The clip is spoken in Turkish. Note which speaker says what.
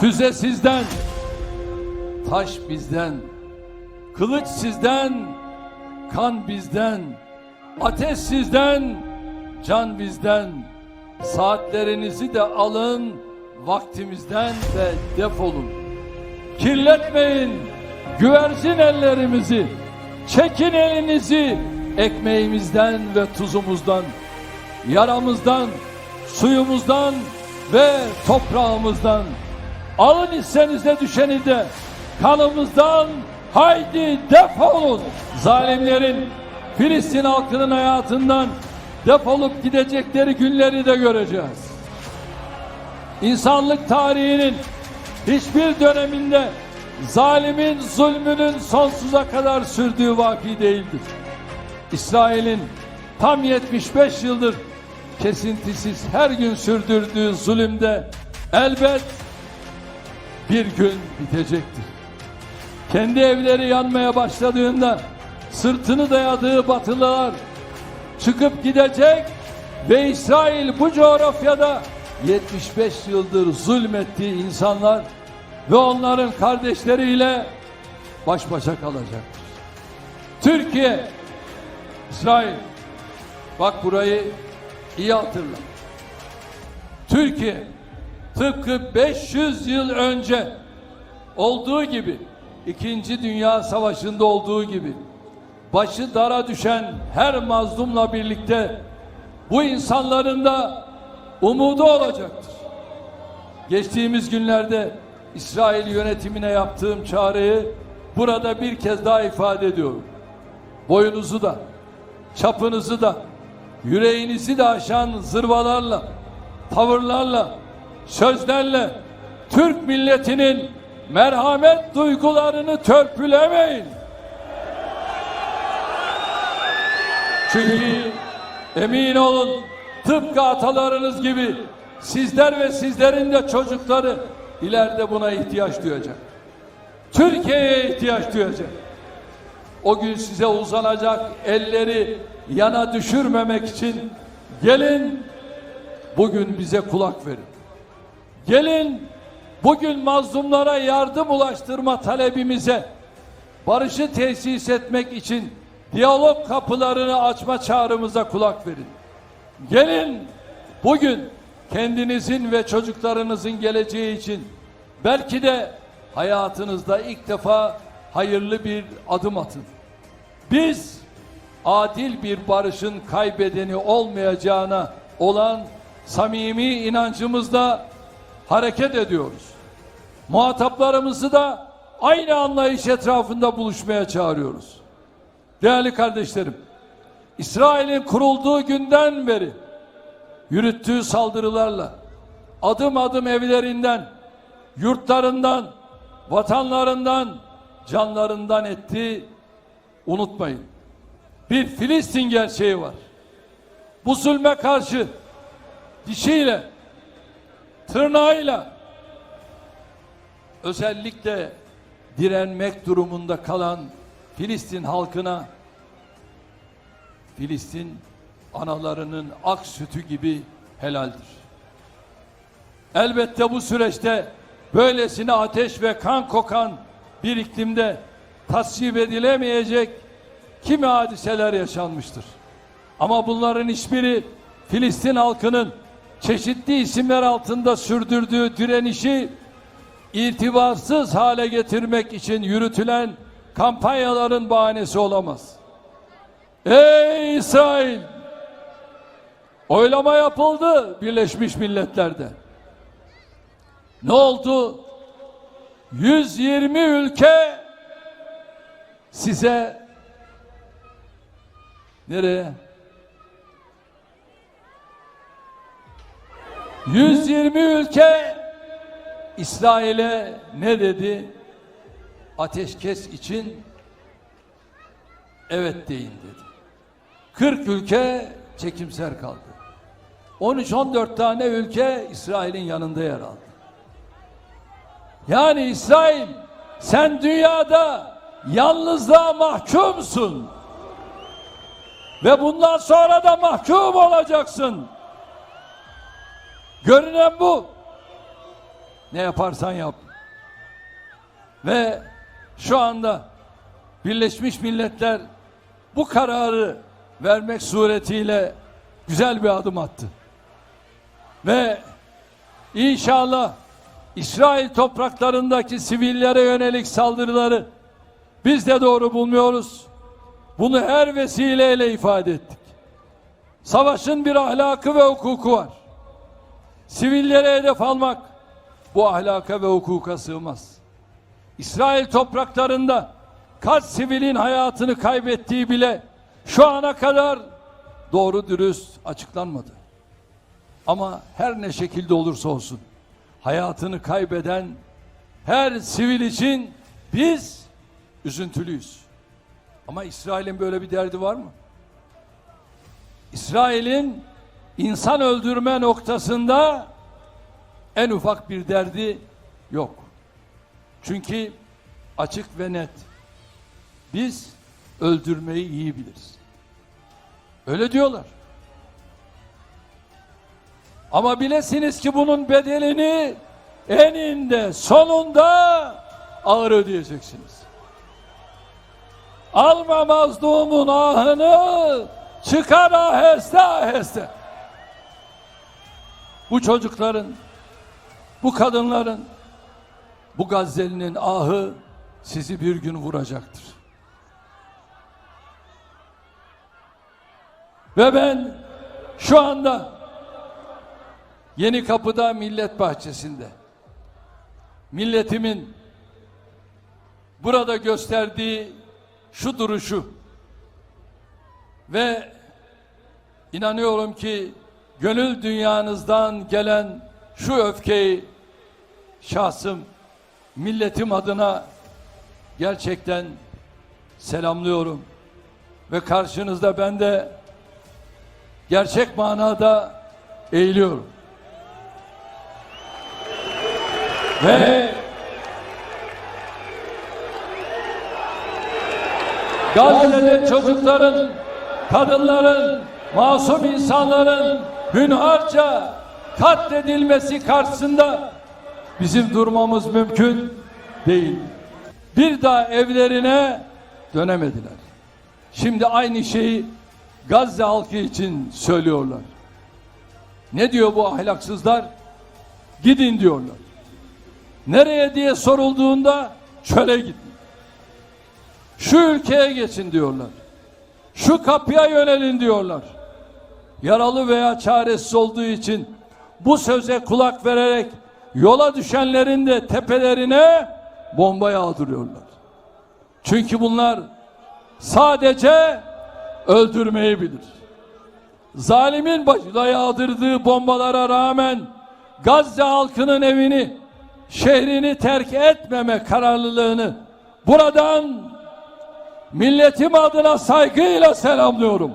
Speaker 1: Füze sizden, taş bizden, kılıç sizden, kan bizden, ateş sizden, can bizden. Saatlerinizi de alın, vaktimizden de defolun. Kirletmeyin güvercin ellerimizi, çekin elinizi ekmeğimizden ve tuzumuzdan, yaramızdan, suyumuzdan ve toprağımızdan. Alın hissenize düşeni de kanımızdan haydi defolun. Zalimlerin Filistin halkının hayatından defolup gidecekleri günleri de göreceğiz. İnsanlık tarihinin hiçbir döneminde zalimin zulmünün sonsuza kadar sürdüğü vaki değildir. İsrail'in tam 75 yıldır kesintisiz her gün sürdürdüğü zulümde elbet bir gün bitecektir. Kendi evleri yanmaya başladığında sırtını dayadığı batılılar çıkıp gidecek ve İsrail bu coğrafyada 75 yıldır zulmettiği insanlar ve onların kardeşleriyle baş başa kalacaktır. Türkiye, İsrail, bak burayı iyi hatırla. Türkiye tıpkı 500 yıl önce olduğu gibi İkinci Dünya Savaşı'nda olduğu gibi başı dara düşen her mazlumla birlikte bu insanların da umudu olacaktır. Geçtiğimiz günlerde İsrail yönetimine yaptığım çağrıyı burada bir kez daha ifade ediyorum. Boyunuzu da, çapınızı da, yüreğinizi de aşan zırvalarla, tavırlarla, sözlerle Türk milletinin merhamet duygularını törpülemeyin. Çünkü emin olun tıpkı atalarınız gibi sizler ve sizlerin de çocukları ileride buna ihtiyaç duyacak. Türkiye'ye ihtiyaç duyacak. O gün size uzanacak elleri yana düşürmemek için gelin bugün bize kulak verin. Gelin bugün mazlumlara yardım ulaştırma talebimize barışı tesis etmek için diyalog kapılarını açma çağrımıza kulak verin. Gelin bugün kendinizin ve çocuklarınızın geleceği için belki de hayatınızda ilk defa hayırlı bir adım atın. Biz adil bir barışın kaybedeni olmayacağına olan samimi inancımızla hareket ediyoruz. Muhataplarımızı da aynı anlayış etrafında buluşmaya çağırıyoruz. Değerli kardeşlerim, İsrail'in kurulduğu günden beri yürüttüğü saldırılarla adım adım evlerinden, yurtlarından, vatanlarından, canlarından etti. Unutmayın. Bir Filistin gerçeği var. Bu zulme karşı dişiyle, tırnağıyla özellikle direnmek durumunda kalan Filistin halkına Filistin analarının ak sütü gibi helaldir. Elbette bu süreçte böylesine ateş ve kan kokan bir iklimde tasvip edilemeyecek kimi hadiseler yaşanmıştır. Ama bunların hiçbiri Filistin halkının çeşitli isimler altında sürdürdüğü direnişi itibarsız hale getirmek için yürütülen kampanyaların bahanesi olamaz. Ey İsrail! Oylama yapıldı Birleşmiş Milletler'de. Ne oldu? 120 ülke size nereye? 120 ülke İsrail'e ne dedi? Ateşkes için evet deyin dedi. 40 ülke çekimser kaldı. 13-14 tane ülke İsrail'in yanında yer aldı. Yani İsrail sen dünyada yalnızlığa mahkumsun. Ve bundan sonra da mahkum olacaksın. Görünen bu. Ne yaparsan yap. Ve şu anda Birleşmiş Milletler bu kararı vermek suretiyle güzel bir adım attı. Ve inşallah İsrail topraklarındaki sivillere yönelik saldırıları biz de doğru bulmuyoruz. Bunu her vesileyle ifade ettik. Savaşın bir ahlakı ve hukuku var. Sivillere hedef almak bu ahlaka ve hukuka sığmaz. İsrail topraklarında kaç sivilin hayatını kaybettiği bile şu ana kadar doğru dürüst açıklanmadı. Ama her ne şekilde olursa olsun hayatını kaybeden her sivil için biz üzüntülüyüz. Ama İsrail'in böyle bir derdi var mı? İsrail'in insan öldürme noktasında en ufak bir derdi yok. Çünkü açık ve net. Biz öldürmeyi iyi biliriz. Öyle diyorlar. Ama bilesiniz ki bunun bedelini eninde sonunda ağır ödeyeceksiniz. Alma mazlumun ahını çıkar aheste aheste. Bu çocukların, bu kadınların, bu Gazze'linin ahı sizi bir gün vuracaktır. Ve ben şu anda Yeni Kapı'da Millet Bahçesi'nde milletimin burada gösterdiği şu duruşu ve inanıyorum ki gönül dünyanızdan gelen şu öfkeyi şahsım milletim adına gerçekten selamlıyorum ve karşınızda ben de gerçek manada eğiliyorum. Ve Gazze'de çocukların, kadınların, masum insanların hünharca katledilmesi karşısında bizim durmamız mümkün değil. Bir daha evlerine dönemediler. Şimdi aynı şeyi Gazze halkı için söylüyorlar. Ne diyor bu ahlaksızlar? Gidin diyorlar. Nereye diye sorulduğunda çöle gidin. Şu ülkeye geçin diyorlar. Şu kapıya yönelin diyorlar. Yaralı veya çaresiz olduğu için bu söze kulak vererek yola düşenlerin de tepelerine bomba yağdırıyorlar. Çünkü bunlar sadece öldürmeyi bilir. Zalimin başına yağdırdığı bombalara rağmen Gazze halkının evini, şehrini terk etmeme kararlılığını buradan milletim adına saygıyla selamlıyorum.